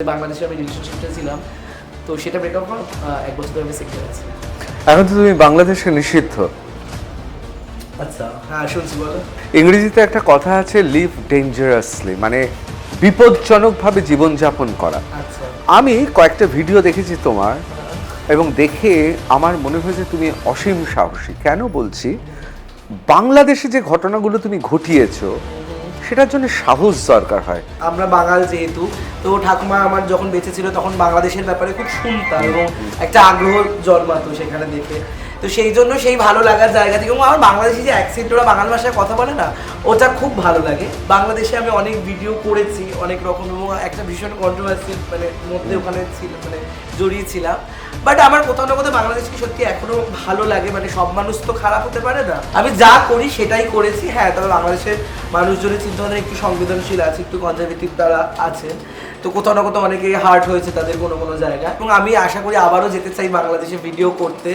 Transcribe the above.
বাংলাদেশে আমি রিলেশনশিপটা ছিলাম তো সেটা ব্রেকআপ হওয়ার এক বছর ধরে আমি সিঙ্গেল আছি। এখন তো তুমি বাংলাদেশে নিষিদ্ধ। আচ্ছা হ্যাঁ শুনছি বলো। ইংরেজিতে একটা কথা আছে লিভ ডেঞ্জারাসলি মানে বিপজ্জনকভাবে জীবনযাপন করা। আচ্ছা। আমি কয়েকটা ভিডিও দেখেছি তোমার এবং দেখে আমার মনে হয়েছে তুমি অসীম সাহসী। কেন বলছি? বাংলাদেশে যে ঘটনাগুলো তুমি ঘটিয়েছো সেটার জন্য সাহস দরকার হয়। আমরা বাঙাল যেহেতু তো ঠাকুমা আমার যখন বেঁচে ছিল তখন বাংলাদেশের ব্যাপারে খুব শুনতাম এবং একটা আগ্রহ জন্মাতো সেখানে দেখে। তো সেই জন্য সেই ভালো লাগার জায়গা থেকে। এবং আমার বাংলাদেশি যে অ্যাকসেন্ট ওরা বাংলা ভাষায় কথা বলে না, ওটা খুব ভালো লাগে। বাংলাদেশে আমি অনেক ভিডিও করেছি, অনেক রকম, এবং একটা ভীষণ কন্ট্রোভার্সি মানে মধ্যে ওখানে ছিল মানে জড়িয়েছিলাম বাট আমার কোথাও না কোথাও বাংলাদেশকে সত্যি এখনও ভালো লাগে মানে সব মানুষ তো খারাপ হতে পারে না। আমি যা করি সেটাই করেছি হ্যাঁ তবে বাংলাদেশের মানুষজনের চিন্তাভাবনা একটু সংবেদনশীল আছে, একটু কনজারভেটিভ তারা আছে তো কোথাও না কোথাও অনেকে হার্ট হয়েছে তাদের কোনো কোনো জায়গায়। এবং আমি আশা করি আবারও যেতে চাই বাংলাদেশে ভিডিও করতে।